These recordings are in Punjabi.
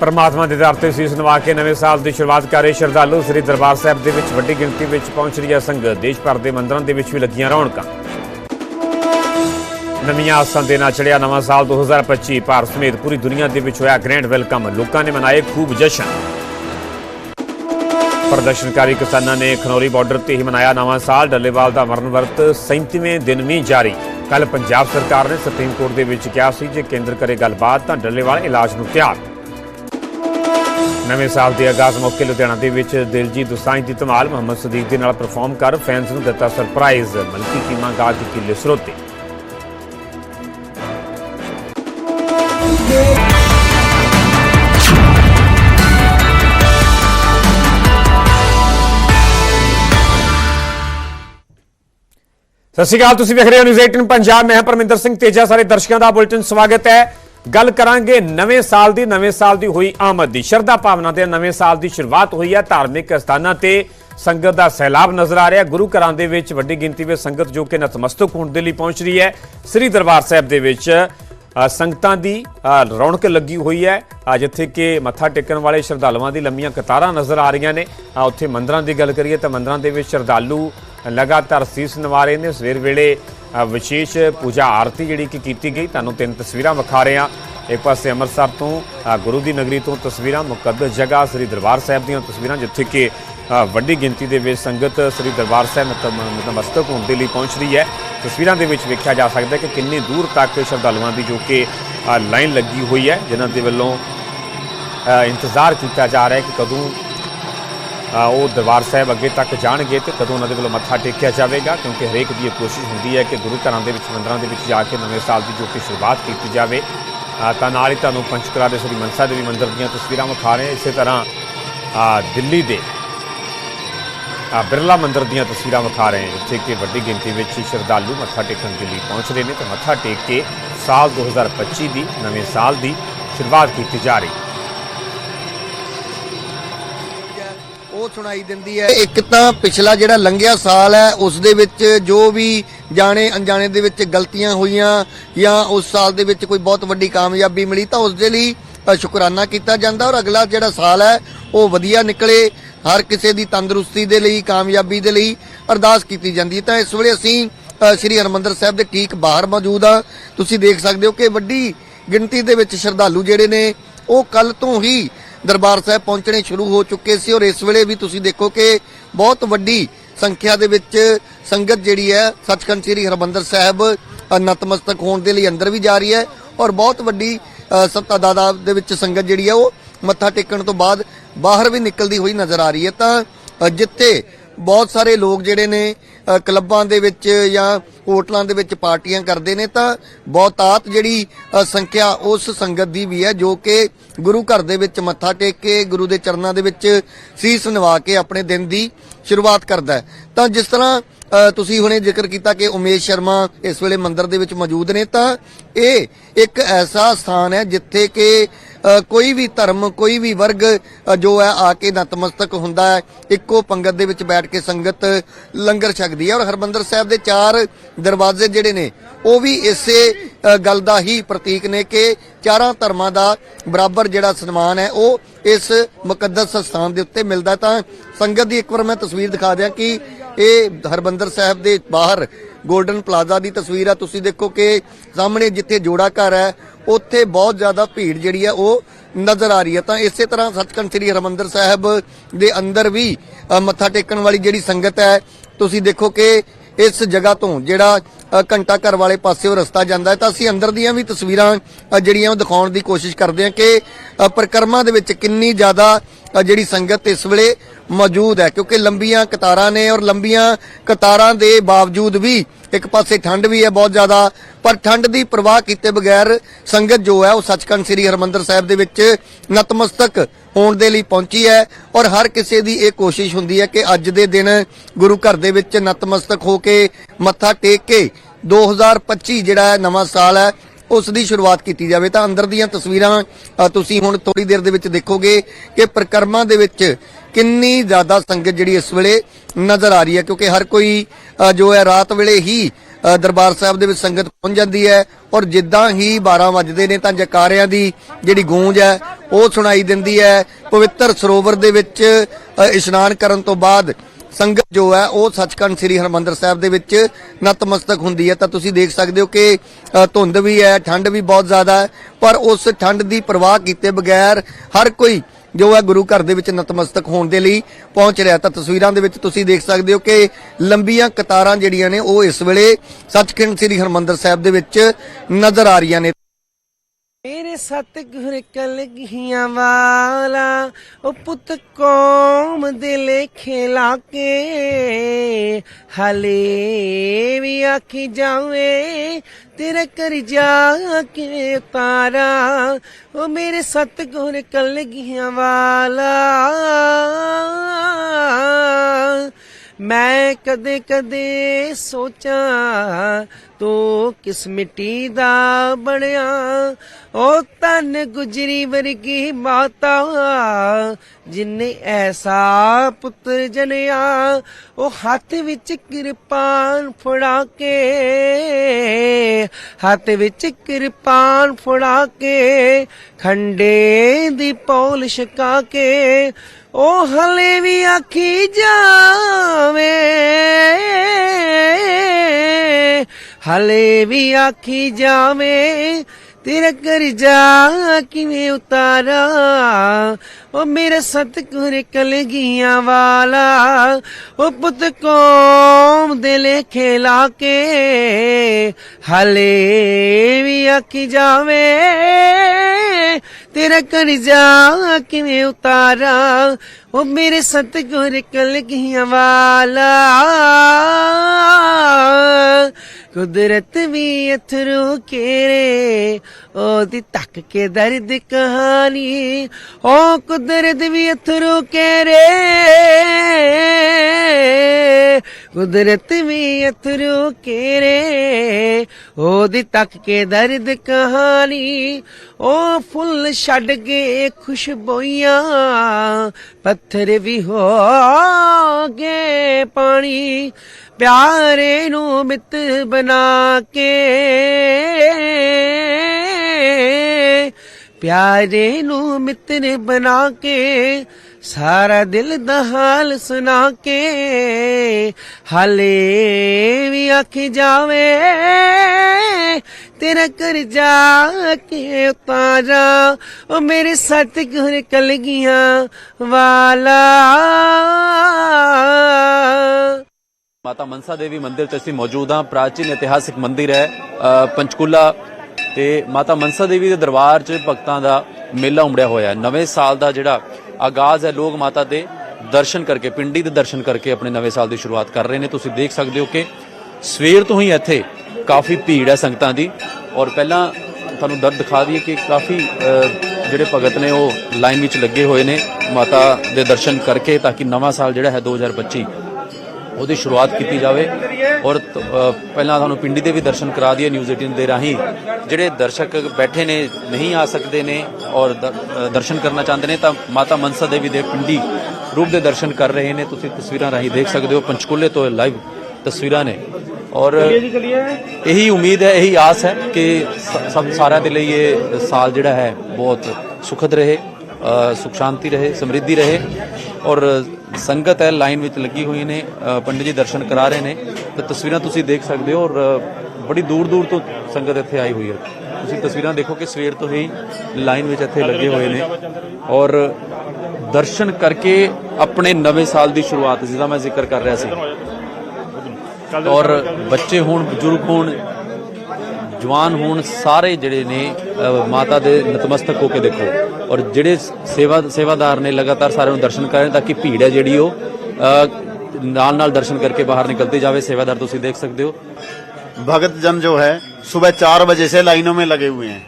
ਪਰਮਾਤਮਾ ਦੇ ਦਰ ਤੇ ਸੀਸ ਨਵਾ ਕੇ ਨਵੇਂ ਸਾਲ ਦੀ ਸ਼ੁਰੂਆਤ ਕਰ ਰਹੇ ਸ਼ਰਧਾਲੂ ਸ੍ਰੀ ਦਰਬਾਰ ਸਾਹਿਬ ਦੇ ਵਿੱਚ ਵੱਡੀ ਗਿਣਤੀ ਵਿੱਚ ਪਹੁੰਚ ਰਹੀ ਹੈ ਸੰਗਤ। ਦੇਸ਼ ਭਰ ਦੇ ਮੰਦਰਾਂ ਦੇ ਵਿੱਚ ਵੀ ਲੱਗੀਆਂ ਰੌਣਕਾਂ। ਨਵੀਆਂ ਆਸਾਂ ਦੇ ਨਾਲ ਚੜਿਆ ਨਵਾਂ ਸਾਲ 2025 ਭਾਰਤ ਸਮੇਤ ਪੂਰੀ ਦੁਨੀਆ ਦੇ ਵਿੱਚ ਹੋਇਆ ਗ੍ਰੈਂਡ ਵੈਲਕਮ। ਲੋਕਾਂ ਨੇ ਮਨਾਏ ਖੂਬ ਜਸ਼ਨ। ਪ੍ਰਦਰਸ਼ਨਕਾਰੀ ਕਿਸਾਨਾਂ ਨੇ ਖਨੌਰੀ ਬਾਰਡਰ ਤੇ ਹੀ ਮਨਾਇਆ ਨਵਾਂ ਸਾਲ। ਡੱਲੇਵਾਲ ਦਾ ਮਰਨ ਵਰਤ 37ਵੇਂ ਦਿਨ ਵੀ ਜਾਰੀ। ਕੱਲ ਪੰਜਾਬ ਸਰਕਾਰ ਨੇ ਸੁਪਰੀਮ ਕੋਰਟ ਦੇ ਵਿੱਚ ਕਿਹਾ ਸੀ, ਜੇ ਕੇਂਦਰ ਕਰੇ ਗੱਲਬਾਤ ਤਾਂ ਡੱਲੇਵਾਲ ਇਲਾਜ ਨੂੰ ਤਿਆਰ। ਨਵੇਂ ਸਾਲ ਦੇ ਆਗਾਜ਼ ਮੌਕੇ ਲੁਧਿਆਣਾ ਦੇ ਵਿੱਚ ਦਿਲਜੀਤ ਦੋਸਾਂਝ ਦੀ ਧਮਾਲ, ਮੁਹੰਮਦ ਸਦੀਕ ਦੇ ਨਾਲ ਪਰਫਾਰਮ ਕਰ ਫੈਨਸ ਨੂੰ ਦਿੱਤਾ ਸਰਪ੍ਰਾਈਜ਼ ਮਲਕੀ ਕੀਮਾ ਗਾ ਕੇ ਕੀਲੇ ਸਰੋਤੇ ਸਤਿ ਸ਼੍ਰੀ ਅਕਾਲ, ਤੁਸੀਂ ਵੇਖ ਰਹੇ ਹੋ ਨਿਊਜ਼ 18 ਪੰਜਾਬ, ਮੈਂ ਪਰਮਿੰਦਰ ਸਿੰਘ ਤੇਜਾ, ਸਾਰੇ ਦਰਸ਼ਕਾਂ ਦਾ ਬੁਲੇਟਿਨ ਸਵਾਗਤ ਹੈ। ਗੱਲ ਕਰਾਂਗੇ ਨਵੇਂ ਸਾਲ ਦੀ, ਨਵੇਂ ਸਾਲ ਦੀ ਹੋਈ ਆਮਦ ਦੀ। ਸ਼ਰਧਾ ਭਾਵਨਾ 'ਤੇ ਨਵੇਂ ਸਾਲ ਦੀ ਸ਼ੁਰੂਆਤ ਹੋਈ ਹੈ। ਧਾਰਮਿਕ ਸਥਾਨਾਂ ਤੇ ਸੰਗਤ ਦਾ ਸੈਲਾਬ ਨਜ਼ਰ ਆ ਰਿਹਾ। ਗੁਰੂ ਘਰਾਂ ਦੇ ਵਿੱਚ ਵੱਡੀ ਗਿਣਤੀ ਵਿੱਚ ਸੰਗਤ ਜੋ ਕਿ ਨਤਮਸਤਕ ਹੋਣ ਦੇ ਲਈ ਪਹੁੰਚ ਰਹੀ ਹੈ। ਸ੍ਰੀ ਦਰਬਾਰ ਸਾਹਿਬ ਦੇ ਵਿੱਚ ਸੰਗਤਾਂ ਦੀ ਰੌਣਕ ਲੱਗੀ ਹੋਈ ਹੈ। ਜਿੱਥੇ ਕਿ ਮੱਥਾ ਟੇਕਣ ਵਾਲੇ ਸ਼ਰਧਾਲੂਆਂ ਦੀ ਲੰਮੀਆਂ ਕਤਾਰਾਂ ਨਜ਼ਰ ਆ ਰਹੀਆਂ ਨੇ। ਉੱਥੇ ਮੰਦਰਾਂ ਦੀ ਗੱਲ ਕਰੀਏ ਤਾਂ ਮੰਦਰਾਂ ਦੇ ਵਿੱਚ ਸ਼ਰਧਾਲੂ ਲਗਾਤਾਰ ਸੀਸ ਨਵਾ ਰਹੇ ਨੇ। ਸਵੇਰ ਵੇਲੇ ਵਿਸ਼ੇਸ਼ ਪੂਜਾ ਆਰਤੀ ਜਿਹੜੀ ਕਿ ਕੀਤੀ ਗਈ, ਤੁਹਾਨੂੰ ਤਿੰਨ ਤਸਵੀਰਾਂ ਵਿਖਾ ਰਹੇ ਹਾਂ। ਇੱਕ ਪਾਸੇ ਅੰਮ੍ਰਿਤਸਰ ਤੋਂ ਗੁਰੂ ਦੀ ਨਗਰੀ ਤੋਂ ਤਸਵੀਰਾਂ, ਮੁਕੱਦਸ ਜਗ੍ਹਾ ਸ੍ਰੀ ਦਰਬਾਰ ਸਾਹਿਬ ਦੀਆਂ ਤਸਵੀਰਾਂ, ਜਿੱਥੇ ਕਿ ਵੱਡੀ ਗਿਣਤੀ ਦੇ ਵਿੱਚ ਸੰਗਤ ਸ੍ਰੀ ਦਰਬਾਰ ਸਾਹਿਬ ਨਤਮ- ਨਤਮਸਤਕ ਹੋਣ ਦੇ ਲਈ ਪਹੁੰਚ ਰਹੀ ਹੈ। ਤਸਵੀਰਾਂ ਦੇ ਵਿੱਚ ਵੇਖਿਆ ਜਾ ਸਕਦਾ ਹੈ ਕਿ ਕਿੰਨੀ ਦੂਰ ਤੱਕ ਸ਼ਰਧਾਲੂਆਂ ਦੀ ਜੋ ਕਿ ਲਾਈਨ ਲੱਗੀ ਹੋਈ ਹੈ, ਜਿਨ੍ਹਾਂ ਦੇ ਵੱਲੋਂ ਇੰਤਜ਼ਾਰ ਕੀਤਾ ਜਾ ਰਿਹਾ ਹੈ ਕਿ ਕਦੋਂ ਉਹ ਦਰਬਾਰ ਸਾਹਿਬ ਅੱਗੇ ਤੱਕ ਜਾਣਗੇ ਤੇ ਕਦੋਂ ਉਹਨਾਂ ਦੇ ਵੱਲੋਂ ਮੱਥਾ ਟੇਕਿਆ ਜਾਵੇਗਾ ਕਿਉਂਕਿ ਹਰੇਕ ਦੀ ਇਹ ਕੋਸ਼ਿਸ਼ ਹੁੰਦੀ ਹੈ ਕਿ ਗੁਰੂ ਘਰਾਂ ਦੇ ਵਿੱਚ ਮੰਦਰਾਂ ਦੇ ਵਿੱਚ ਜਾ ਕੇ ਨਵੇਂ ਸਾਲ ਦੀ ਜੋ ਕਿ ਸ਼ੁਰੂਆਤ ਕੀਤੀ ਜਾਵੇ। ਤਾਂ ਨਾਲ ਹੀ ਤੁਹਾਨੂੰ ਪੰਚਕਲਾ ਦੇ ਸ੍ਰੀ ਮਨਸਾ ਦੇਵੀ ਮੰਦਿਰ ਦੀਆਂ ਤਸਵੀਰਾਂ ਵਿਖਾ ਰਹੇ ਇਸੇ ਤਰ੍ਹਾਂ ਦਿੱਲੀ ਦੇ ਅ, ਬਿਰਲਾ ਮੰਦਿਰ ਦੀਆਂ ਤਸਵੀਰਾਂ ਵਿਖਾ ਰਹੇ ਹਾਂ ਜਿੱਥੇ ਕਿ ਵੱਡੀ ਗਿਣਤੀ ਵਿੱਚ ਸ਼ਰਧਾਲੂ ਮੱਥਾ ਟੇਕਣ ਦੇ ਲਈ ਪਹੁੰਚ ਰਹੇ ਨੇ ਤੇ ਮੱਥਾ ਟੇਕ ਕੇ ਸਾਲ 2025 ਦੀ ਨਵੇਂ ਸਾਲ ਦੀ ਸ਼ੁਰੂਆਤ ਕੀਤੀ ਜਾ ਰਹੀ ਹੈ। ਉਹ ਸੁਣਾਈ ਦਿੰਦੀ ਹੈ। ਇੱਕ ਤਾਂ ਪਿਛਲਾ ਜਿਹੜਾ ਲੰਘਿਆ ਸਾਲ ਹੈ, ਉਸ ਦੇ ਵਿੱਚ ਜੋ ਵੀ ਜਾਣੇ ਅਣਜਾਣੇ ਦੇ ਵਿੱਚ ਗਲਤੀਆਂ ਹੋਈਆਂ ਜਾਂ ਉਸ ਸਾਲ ਦੇ ਵਿੱਚ ਕੋਈ ਬਹੁਤ ਵੱਡੀ ਕਾਮਯਾਬੀ ਮਿਲੀ ਤਾਂ ਉਸ ਦੇ ਲਈ ਸ਼ੁਕਰਾਨਾ ਕੀਤਾ ਜਾਂਦਾ ਔਰ ਅਗਲਾ ਜਿਹੜਾ ਸਾਲ ਹੈ, ਉਹ ਵਧੀਆ ਨਿਕਲੇ, ਹਰ ਕਿਸੇ ਦੀ ਤੰਦਰੁਸਤੀ ਦੇ ਲਈ, ਕਾਮਯਾਬੀ ਦੇ ਲਈ ਅਰਦਾਸ ਕੀਤੀ ਜਾਂਦੀ ਹੈ। ਤਾਂ ਇਸ ਵੇਲੇ ਅਸੀਂ ਸ੍ਰੀ ਹਰਮੰਦਰ ਸਾਹਿਬ ਦੇ ਠੀਕ ਬਾਹਰ ਮੌਜੂਦ ਆ ਤੁਸੀਂ ਦੇਖ ਸਕਦੇ ਹੋ ਕਿ ਵੱਡੀ ਗਿਣਤੀ ਦੇ ਵਿੱਚ ਸ਼ਰਧਾਲੂ ਜਿਹੜੇ ਨੇ, ਉਹ ਕੱਲ ਤੋਂ ਹੀ ਦਰਬਾਰ ਸਾਹਿਬ ਪਹੁੰਚਣੇ ਸ਼ੁਰੂ ਹੋ ਚੁੱਕੇ ਸੀ ਔਰ ਇਸ ਵੇਲੇ ਵੀ ਤੁਸੀਂ ਦੇਖੋ ਕਿ ਬਹੁਤ ਵੱਡੀ ਸੰਖਿਆ ਦੇ ਵਿੱਚ ਸੰਗਤ ਜਿਹੜੀ ਹੈ ਸੱਚਖੰਡ ਸ੍ਰੀ ਹਰਮੰਦਰ ਸਾਹਿਬ ਨਤਮਸਤਕ ਹੋਣ ਦੇ ਲਈ ਅੰਦਰ ਵੀ ਜਾ ਰਹੀ ਹੈ ਔਰ ਬਹੁਤ ਵੱਡੀ ਅ, ਸਤਾਦਾਦਾ ਦੇ ਵਿੱਚ ਸੰਗਤ ਜਿਹੜੀ ਹੈ ਉਹ ਮੱਥਾ ਟੇਕਣ ਤੋਂ ਬਾਅਦ ਬਾਹਰ ਵੀ ਨਿਕਲਦੀ ਹੋਈ ਨਜ਼ਰ ਆ ਰਹੀ ਹੈ। ਤਾਂ ਜਿੱਥੇ ਬਹੁਤ ਸਾਰੇ ਲੋਕ ਜਿਹੜੇ ਨੇ ਕਲੱਬਾਂ ਦੇ ਵਿੱਚ ਜਾਂ ਹੋਟਲਾਂ ਦੇ ਵਿੱਚ ਪਾਰਟੀਆਂ ਕਰਦੇ ਨੇ ਤਾਂ ਬਹੁਤਾਤ ਜਿਹੜੀ ਸੰਖਿਆ ਉਸ ਸੰਗਤ ਦੀ ਵੀ ਹੈ ਜੋ ਕਿ ਗੁਰੂ ਘਰ ਦੇ ਵਿੱਚ ਮੱਥਾ ਟੇਕ ਕੇ, ਗੁਰੂ ਦੇ ਚਰਨਾਂ ਦੇ ਵਿੱਚ ਸੀਸ ਨਿਵਾ ਕੇ ਆਪਣੇ ਦਿਨ ਦੀ ਸ਼ੁਰੂਆਤ ਕਰਦਾ ਹੈ। ਤਾਂ ਜਿਸ ਤਰ੍ਹਾਂ ਤੁਸੀਂ ਹੁਣੇ ਜ਼ਿਕਰ ਕੀਤਾ ਕਿ ਉਮੇਸ਼ ਸ਼ਰਮਾ ਇਸ ਵੇਲੇ ਮੰਦਿਰ ਦੇ ਵਿੱਚ ਮੌਜੂਦ ਨੇ ਤਾਂ ਇਹ ਇੱਕ ਐਸਾ ਸਥਾਨ ਹੈ ਜਿੱਥੇ ਕਿ ਕੋਈ ਵੀ ਧਰਮ, ਕੋਈ ਵੀ ਵਰਗ ਜੋ ਹੈ, ਆ ਕੇ ਨਤਮਸਤਕ ਹੁੰਦਾ ਹੈ, ਇੱਕੋ ਪੰਗਤ ਦੇ ਵਿੱਚ ਬੈਠ ਕੇ ਸੰਗਤ ਲੰਗਰ ਛਕਦੀ ਹੈ। ਔਰ ਹਰਮੰਦਰ ਸਾਹਿਬ ਦੇ ਚਾਰ ਦਰਵਾਜ਼ੇ ਜਿਹੜੇ ਨੇ, ਉਹ ਵੀ ਇਸੇ ਗੱਲ ਦਾ ਹੀ ਪ੍ਰਤੀਕ ਨੇ ਕਿ ਚਾਰਾਂ ਧਰਮਾਂ ਦਾ ਬਰਾਬਰ ਜਿਹੜਾ ਸਨਮਾਨ ਹੈ, ਉਹ ਇਸ ਮੁਕੱਦਸ ਸਥਾਨ ਦੇ ਉੱਤੇ ਮਿਲਦਾ ਤਾਂ ਸੰਗਤ ਦੀ ਇੱਕ ਵਾਰ ਮੈਂ ਤਸਵੀਰ ਦਿਖਾ ਦਿਆਂ ਕਿ ਇਹ ਹਰਮੰਦਰ ਸਾਹਿਬ ਦੇ ਬਾਹਰ 골ਡਨ ਪਲਾਜ਼ਾ ਦੀ ਤਸਵੀਰ ਆ ਤੁਸੀਂ ਦੇਖੋ ਕਿ ਸਾਹਮਣੇ ਜਿੱਥੇ ਜੋੜਾ ਘਰ ਹੈ ਉੱਥੇ ਬਹੁਤ ਜ਼ਿਆਦਾ ਭੀੜ ਜਿਹੜੀ ਹੈ ਉਹ ਨਜ਼ਰ ਆ ਰਹੀ ਹੈ ਤਾਂ ਇਸੇ ਤਰ੍ਹਾਂ ਸੱਚਖੰਡ ਸ੍ਰੀ ਹਰਮੰਦਰ ਸਾਹਿਬ ਦੇ ਅੰਦਰ ਵੀ ਮੱਥਾ ਟੇਕਣ ਵਾਲੀ ਜਿਹੜੀ ਸੰਗਤ ਹੈ ਤੁਸੀਂ ਦੇਖੋ ਕਿ ਇਸ ਜਗ੍ਹਾ ਤੋਂ ਜਿਹੜਾ ਘੰਟਾ ਘਰ ਵਾਲੇ ਪਾਸੇ ਉਹ ਰਸਤਾ ਜਾਂਦਾ ਹੈ ਤਾਂ ਅਸੀਂ ਅੰਦਰ ਦੀਆਂ ਵੀ ਤਸਵੀਰਾਂ ਜਿਹੜੀਆਂ ਉਹ ਦਿਖਾਉਣ ਦੀ ਕੋਸ਼ਿਸ਼ ਕਰਦੇ ਹਾਂ ਕਿ ਅ, ਪਰਿਕਰਮਾ ਦੇ ਵਿੱਚ ਕਿੰਨੀ ਜ਼ਿਆਦਾ ਜਿਹੜੀ ਸੰਗਤ ਇਸ ਵੇਲੇ ਮੌਜੂਦ ਹੈ, ਕਿਉਂਕਿ ਲੰਬੀਆਂ ਕਤਾਰਾਂ ਨੇ ਔਰ ਲੰਬੀਆਂ ਕਤਾਰਾਂ ਦੇ ਬਾਵਜੂਦ ਵੀ ਇੱਕ ਪਾਸੇ ਠੰਡ ਵੀ ਹੈ ਬਹੁਤ ਜ਼ਿਆਦਾ, ਪਰ ਠੰਡ ਦੀ ਪਰਵਾਹ ਕੀਤੇ ਬਗੈਰ ਸੰਗਤ ਜੋ ਹੈ ਉਹ ਸੱਚਖੰਡ ਸ੍ਰੀ ਹਰਮੰਦਰ ਸਾਹਿਬ ਦੇ ਵਿੱਚ ਨਤਮਸਤਕ ਹੋਣ ਦੇ ਲਈ ਪਹੁੰਚੀ ਹੈ ਔਰ ਹਰ ਕਿਸੇ ਦੀ ਇਹ ਕੋਸ਼ਿਸ਼ ਹੁੰਦੀ ਹੈ ਕਿ ਅੱਜ ਦੇ ਦਿਨ ਗੁਰੂ ਘਰ ਦੇ ਵਿੱਚ ਨਤਮਸਤਕ ਹੋ ਕੇ ਮੱਥਾ ਟੇਕ ਕੇ 2025 ਜਿਹੜਾ ਹੈ ਨਵਾਂ ਸਾਲ ਹੈ ਉਸ ਦੀ ਸ਼ੁਰੂਆਤ ਕੀਤੀ ਜਾਵੇ ਤਾਂ ਅੰਦਰ ਦੀਆਂ ਤਸਵੀਰਾਂ ਤੁਸੀਂ ਹੁਣ ਥੋੜੀ ਦੇਰ ਦੇ ਵਿੱਚ ਦੇਖੋਗੇ ਕਿ ਪ੍ਰਕਰਮਾਂ ਦੇ ਵਿੱਚ ਕਿੰਨੀ ਜ਼ਿਆਦਾ ਸੰਗਤ ਜਿਹੜੀ ਇਸ ਵੇਲੇ ਨਜ਼ਰ ਆ ਰਹੀ ਹੈ, ਕਿਉਂਕਿ ਹਰ ਕੋਈ ਜੋ ਹੈ ਰਾਤ ਵੇਲੇ ਹੀ ਦਰਬਾਰ ਸਾਹਿਬ ਦੇ ਵਿੱਚ ਸੰਗਤ ਪਹੁੰਚ ਜਾਂਦੀ ਹੈ ਔਰ ਜਿੱਦਾਂ ਹੀ 12 ਵੱਜਦੇ ਨੇ ਤਾਂ ਜਕਾਰਿਆਂ ਦੀ ਜਿਹੜੀ ਗੂੰਜ ਹੈ, ਉਹ ਸੁਣਾਈ ਦਿੰਦੀ ਹੈ। ਪਵਿੱਤਰ ਸਰੋਵਰ ਦੇ ਵਿੱਚ ਇਸ਼ਨਾਨ ਕਰਨ ਤੋਂ ਬਾਅਦ ਸੰਗਤ ਜੋ ਹੈ, ਉਹ ਸੱਚਖੰਡ ਸ੍ਰੀ ਹਰਮੰਦਰ ਸਾਹਿਬ ਦੇ ਵਿੱਚ ਨਤਮਸਤਕ ਹੁੰਦੀ ਹੈ। ਤਾਂ ਤੁਸੀਂ ਦੇਖ ਸਕਦੇ ਹੋ ਕਿ ਧੁੰਦ ਵੀ ਹੈ, ਠੰਡ ਵੀ ਬਹੁਤ ਜ਼ਿਆਦਾ ਹੈ, ਪਰ ਉਸ ਠੰਡ ਦੀ ਪਰਵਾਹ ਕੀਤੇ ਬਗੈਰ ਹਰ ਕੋਈ ਜੋ ਹੈ ਗੁਰੂ ਘਰ ਦੇ ਵਿੱਚ ਨਤਮਸਤਕ ਹੋਣ ਦੇ ਲਈ ਪਹੁੰਚ ਰਿਹਾ ਤਾਂ ਤਸਵੀਰਾਂ ਦੇ ਵਿੱਚ ਤੁਸੀਂ ਦੇਖ ਸਕਦੇ ਹੋ ਕਿ ਲੰਬੀਆਂ ਕਤਾਰਾਂ ਜਿਹੜੀਆਂ ਨੇ, ਉਹ ਇਸ ਵੇਲੇ ਸੱਚਖੰਡ ਸ੍ਰੀ ਹਰਮੰਦਰ ਸਾਹਿਬ ਦੇ ਵਿੱਚ ਨਜ਼ਰ ਆ ਰਹੀਆਂ ਨੇ। ਮੇਰੇ ਸਤਿਗੁਰ ਕਲਗੀਆਂ ਵਾਲਾ, ਉਹ ਪੁੱਤ ਕੌਮ ਦੇ ਲੇਖੇ ਲਾ ਕੇ। ਹਲੇ ਵੀ ਆਖੀ ਜਾਵੇ, ਤੇਰੇ ਕਰ ਜਾ ਕੇ ਉਤਾਰਾ? ਉਹ ਮੇਰੇ ਸਤਿਗੁਰ ਕਲਗੀਆਂ ਵਾਲਾ। ਮੈਂ ਕਦੇ ਕਦੇ ਸੋਚਾਂ ਤੂੰ ਕਿਸ ਮਿੱਟੀ ਦਾ ਬਣਿਆ? ਉਹ ਤਨ ਗੁਜਰੀ ਵਰਗੀ ਮਾਤਾ, ਜਿਨੇ ਐਸਾ ਪੁੱਤਰ ਜਨਿਆ ਉਹ ਹੱਥ ਵਿੱਚ ਕਿਰਪਾਨ ਫੜਾ ਕੇ, ਹੱਥ ਵਿੱਚ ਕਿਰਪਾਨ ਫੜਾ ਕੇ, ਖੰਡੇ ਦੀ ਪੌਲ ਛਕਾ ਕੇ ਉਹ ਹਲੇ ਵੀ ਆਖੀ ਜਾਵੇ। ਹਲੇ ਵੀ ਆਖੀ ਜਾਵੇ, ਤੇਰਾ ਕਰਜ਼ਾ ਕਿਵੇਂ ਉਤਾਰਾ? ਉਹ ਮੇਰੇ ਸਤਿਗੁਰ ਕਲਗੀਆਂ ਵਾਲਾ, ਉਹ ਪੁੱਤ ਕੌਮ ਦੇ ਲੇਖੇ ਲਾ ਕੇ। ਹਲੇ ਵੀ ਆਖੀ ਜਾਵੇ, ਤੇਰਾ ਕਰਜ਼ਾ ਕਿਵੇਂ ਉਤਾਰਾ? ਉਹ ਮੇਰੇ ਸਤਿਗੁਰ ਕਲਗੀਆਂ ਵਾਲਾ ਕੁਦਰਤ ਵੀ ਅਥਰੂ ਕੇਰੇ ਉਹਦੀ ਤੱਕ ਕੇ ਦਰਦ ਕਹਾਣੀ। ਉਹ ਕੁਦਰਤ ਵੀ ਅਥਰੂ ਕੇਰੇ ਕੁਦਰਤ ਵੀ ਅਥਰੂ ਕੇਰੇ ਉਹਦੀ ਤੱਕ ਕੇ ਦਰਦ ਕਹਾਣੀ। ਉਹ ਫੁੱਲ ਛੱਡ ਗਏ ਖੁਸ਼ਬੋਈਆਂ, ਪੱਥਰ ਵੀ ਹੋ ਗਏ ਪਾਣੀ। ਪਿਆਰੇ ਨੂੰ ਮਿੱਤ ਬਣਾ ਕੇ। ਪਿਆਰੇ ਨੂੰ ਮਿੱਤਰ ਬਣਾ ਕੇ, ਸਾਰਾ ਦਿਲ ਦਾ ਹਾਲ ਸੁਣਾ ਕੇ। ਹਾਲੇ ਵੀ ਆਖ ਜਾਵੇ, ਤੇਰਾ ਕਰਜ਼ਾ ਕੇ ਉਤਾਰਾ। ਉਹ ਮੇਰੇ ਸਤਿਗੁਰ ਕਲਗੀਆਂ ਵਾਲਾ। ਮਾਤਾ ਮਨਸਾ ਦੇਵੀ ਮੰਦਿਰ 'ਚ ਅਸੀਂ ਮੌਜੂਦ ਹਾਂ। ਪ੍ਰਾਚੀਨ ਇਤਿਹਾਸਿਕ ਮੰਦਿਰ ਹੈ ਪੰਚਕੂਲਾ ਤੇ ਮਾਤਾ ਮਨਸਾ ਦੇਵੀ ਦੇ ਦਰਬਾਰ 'ਚ ਭਗਤਾਂ ਦਾ ਮੇਲਾ ਉਮੜਿਆ ਹੋਇਆ ਹੈ। ਨਵੇਂ ਸਾਲ ਦਾ ਜਿਹੜਾ ਆਗਾਜ਼ ਹੈ, ਲੋਕ ਮਾਤਾ ਦੇ ਦਰਸ਼ਨ ਕਰਕੇ, ਪਿੰਡੀ ਦੇ ਦਰਸ਼ਨ ਕਰਕੇ ਆਪਣੇ ਨਵੇਂ ਸਾਲ ਦੀ ਸ਼ੁਰੂਆਤ ਕਰ ਰਹੇ ਨੇ। ਤੁਸੀਂ ਦੇਖ ਸਕਦੇ ਹੋ ਕਿ ਸਵੇਰ ਤੋਂ ਹੀ ਇੱਥੇ ਕਾਫੀ ਭੀੜ ਹੈ ਸੰਗਤਾਂ ਦੀ। ਔਰ ਪਹਿਲਾਂ ਤੁਹਾਨੂੰ ਦਰ ਦਿਖਾ ਦਈਏ ਕਿ ਕਾਫੀ ਜਿਹੜੇ ਭਗਤ ਨੇ ਉਹ ਲਾਈਨ ਵਿੱਚ ਲੱਗੇ ਹੋਏ ਨੇ ਮਾਤਾ ਦੇ ਦਰਸ਼ਨ ਕਰਕੇ, ਤਾਂ ਕਿ ਨਵਾਂ ਸਾਲ ਜਿਹੜਾ ਹੈ 2025 ਉਹਦੀ ਸ਼ੁਰੂਆਤ ਕੀਤੀ ਜਾਵੇ ਔਰ ਪਹਿਲਾਂ ਤੁਹਾਨੂੰ ਪਿੰਡੀ ਦੇ ਵੀ ਦਰਸ਼ਨ ਕਰਾ ਦਈਏ ਨਿਊਜ਼ 18 ਦੇ ਰਾਹੀਂ। ਜਿਹੜੇ ਦਰਸ਼ਕ ਬੈਠੇ ਨੇ ਨਹੀਂ ਆ ਸਕਦੇ ਨੇ ਔਰ ਦਰਸ਼ਨ ਕਰਨਾ ਚਾਹੁੰਦੇ ਨੇ ਤਾਂ ਮਾਤਾ ਮਨਸਾ ਦੇਵੀ ਦੇ ਪਿੰਡੀ ਰੂਪ ਦੇ ਦਰਸ਼ਨ ਕਰ ਰਹੇ ਨੇ। ਤੁਸੀਂ ਤਸਵੀਰਾਂ ਰਾਹੀਂ ਦੇਖ ਸਕਦੇ ਹੋ ਪੰਚਕੂਲੇ ਤੋਂ ਲਾਈਵ ਤਸਵੀਰਾਂ ਨੇ। ਔਰ ਇਹੀ ਉਮੀਦ ਹੈ ਇਹੀ ਆਸ ਹੈ ਕਿ ਸਭ ਸਾਰਿਆਂ ਦੇ ਲਈ ਇਹ ਸਾਲ ਜਿਹੜਾ ਹੈ ਬਹੁਤ ਸੁਖਦ ਰਹੇ ਸੁਖ ਸ਼ਾਂਤੀ ਰਹੇ ਸਮਰਿੱਧੀ ਰਹੇ। ਔਰ ਸੰਗਤ ਹੈ, ਲਾਈਨ ਵਿੱਚ ਲੱਗੀ ਹੋਈ ਨੇ ਪੰਡਿਤ ਜੀ ਦਰਸ਼ਨ ਕਰਾ ਰਹੇ ਨੇ। ਤੇ ਤਸਵੀਰਾਂ ਤੁਸੀਂ ਦੇਖ ਸਕਦੇ ਹੋ ਔਰ ਬੜੀ ਦੂਰ ਦੂਰ ਤੋਂ ਸੰਗਤ ਇੱਥੇ ਆਈ ਹੋਈ ਹੈ। ਤੁਸੀਂ ਤਸਵੀਰਾਂ ਦੇਖੋ ਕਿ ਸਵੇਰ ਤੋਂ ਹੀ ਲਾਈਨ ਵਿੱਚ ਇੱਥੇ ਲੱਗੇ ਹੋਏ ਨੇ। ਔਰ ਦਰਸ਼ਨ ਕਰਕੇ ਆਪਣੇ ਨਵੇਂ ਸਾਲ ਦੀ ਸ਼ੁਰੂਆਤ ਜਿਹਦਾ ਮੈਂ ਜ਼ਿਕਰ ਕਰ ਰਿਹਾ ਸੀ। ਔਰ ਬੱਚੇ ਹੋਣ, ਬਜ਼ੁਰਗ ਹੋਣ ਜਵਾਨ ਹੋਣ ਸਾਰੇ ਜਿਹੜੇ ਨੇ ਅ, ਮਾਤਾ ਦੇ ਨਤਮਸਤਕ ਹੋ ਕੇ ਦੇਖੋ ਔਰ ਜਿਹੜੇ ਸੇਵਾ ਸੇਵਾਦਾਰ ਨੇ ਲਗਾਤਾਰ ਸਾਰਿਆਂ ਨੂੰ ਦਰਸ਼ਨ ਕਰਨ ਤਾਂ ਕਿ ਭੀੜ ਹੈ ਜਿਹੜੀ ਉਹ ਅ, ਨਾਲ ਨਾਲ ਦਰਸ਼ਨ ਕਰਕੇ ਬਾਹਰ ਨਿਕਲਦੀ ਜਾਵੇ ਸੇਵਾਦਾਰ ਤੁਸੀਂ ਦੇਖ ਸਕਦੇ ਹੋ भगत जन जो है सुबह चार बजे से लाइनों में लगे हुए हैं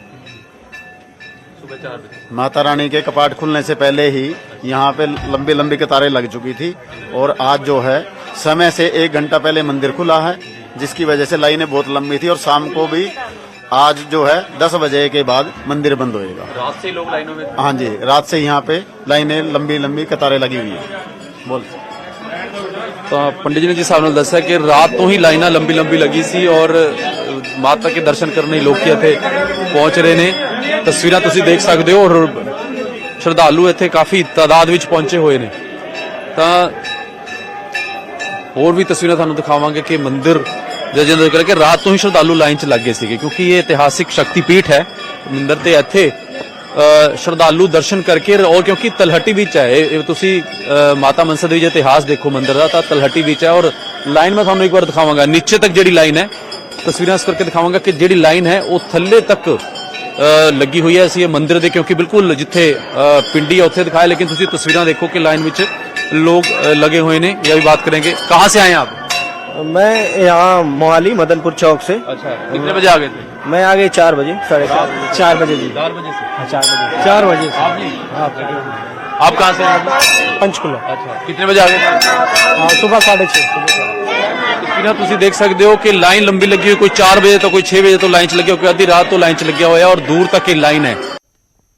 सुबह चार बजे माता रानी के कपाट खुलने से पहले ही यहाँ पे लंबी लंबी कतारें लग चुकी थी और आज जो है समय से एक घंटा पहले मंदिर खुला है जिसकी वजह से लाइनें बहुत लंबी थी और शाम को भी आज जो है दस बजे के बाद मंदिर बंद होएगा रात से लोग लाइनों में हाँ जी रात से यहाँ पे लाइनें लंबी लंबी कतारें लगी हुई हैं बोल ਤਾਂ ਪੰਡਿਤ ਜੀ ਨੇ ਜਿਸ ਹਿਸਾਬ ਨਾਲ ਦੱਸਿਆ ਕਿ ਰਾਤ ਤੋਂ ਹੀ ਲਾਈਨਾਂ ਲੰਬੀ ਲੰਬੀ ਲੱਗੀ ਸੀ ਔਰ ਅ, ਮਾਤਾ ਕੇ ਦਰਸ਼ਨ ਕਰਨ ਲਈ ਲੋਕੀ ਇੱਥੇ ਪਹੁੰਚ ਰਹੇ ਨੇ ਤਸਵੀਰਾਂ ਤੁਸੀਂ ਦੇਖ ਸਕਦੇ ਹੋ ਔਰ ਸ਼ਰਧਾਲੂ ਇੱਥੇ ਕਾਫੀ ਤਾਦਾਦ ਵਿੱਚ ਪਹੁੰਚੇ ਹੋਏ ਨੇ ਤਾਂ ਹੋਰ ਵੀ ਤਸਵੀਰਾਂ ਤੁਹਾਨੂੰ ਦਿਖਾਵਾਂਗੇ ਕਿ ਮੰਦਿਰ ਜਜਨ ਕਰਕੇ ਰਾਤ ਤੋਂ ਹੀ ਸ਼ਰਧਾਲੂ ਲਾਈਨ 'ਚ ਲੱਗੇ ਸੀਗੇ, ਕਿਉਂਕਿ ਇਹ ਇਤਿਹਾਸਿਕ ਸ਼ਕਤੀਪੀਠ ਹੈ। ਮੰਦਿਰ ਤੇ ਇੱਥੇ ਸ਼ਰਧਾਲੂ ਦਰਸ਼ਨ ਕਰਕੇ ਔਰ ਕਿਉਂਕਿ ਤਲਹਟੀ ਵਿੱਚ ਹੈ, ਇਹ ਤੁਸੀਂ ਮਾਤਾ ਮਨਸਾ ਦੇਵੀ ਦਾ ਇਤਿਹਾਸ ਦੇਖੋ ਮੰਦਿਰ ਦਾ, ਤਾਂ ਤਲਹਟੀ ਵਿੱਚ ਹੈ ਔਰ ਲਾਈਨ ਮੈਂ ਤੁਹਾਨੂੰ ਇੱਕ ਵਾਰ ਦਿਖਾਵਾਂਗਾ। ਨੀਚੇ ਤੱਕ ਜਿਹੜੀ ਲਾਈਨ ਹੈ, ਤਸਵੀਰਾਂ ਇਸ ਕਰਕੇ ਦਿਖਾਵਾਂਗਾ ਕਿ ਜਿਹੜੀ ਲਾਈਨ ਹੈ, ਉਹ ਥੱਲੇ ਤੱਕ ਲੱਗੀ ਹੋਈ ਹੈ ਅਸੀਂ ਇਹ ਮੰਦਿਰ ਦੇ, ਕਿਉਂਕਿ ਬਿਲਕੁਲ ਜਿੱਥੇ ਪਿੰਡੀ ਹੈ, ਉੱਥੇ ਦਿਖਾਇਆ ਲੇਕਿਨ ਤੁਸੀਂ ਤਸਵੀਰਾਂ ਦੇਖੋ ਕਿ ਲਾਈਨ ਵਿੱਚ लोग लगे हुए ने यह भी बात करेंगे। कहाँ से आए आप? मैं यहाँ मोहाली मदनपुर चौक से। अच्छा कितने बजे आ गए थे? मैं आ गए चार बजे साढ़े चार चार। बजे। जी। चार बजे से? हाँ, चार बजे। चार बजे हाँ, आप कहाँ से आए? पंचकुला। अच्छा कितने बजे आ गए? हाँ, सुबह साढ़े छः बिना सकते हो की लाइन लंबी लगी हुई कोई चार बजे तो कोई छह बजे तो लाइन च ਲਾਈਨ ਚ ਲੱਗਿਆ ਕੋਈ ਅੱਧੀ लगे हुआ है और दूर तक ਔਰ लाइन है।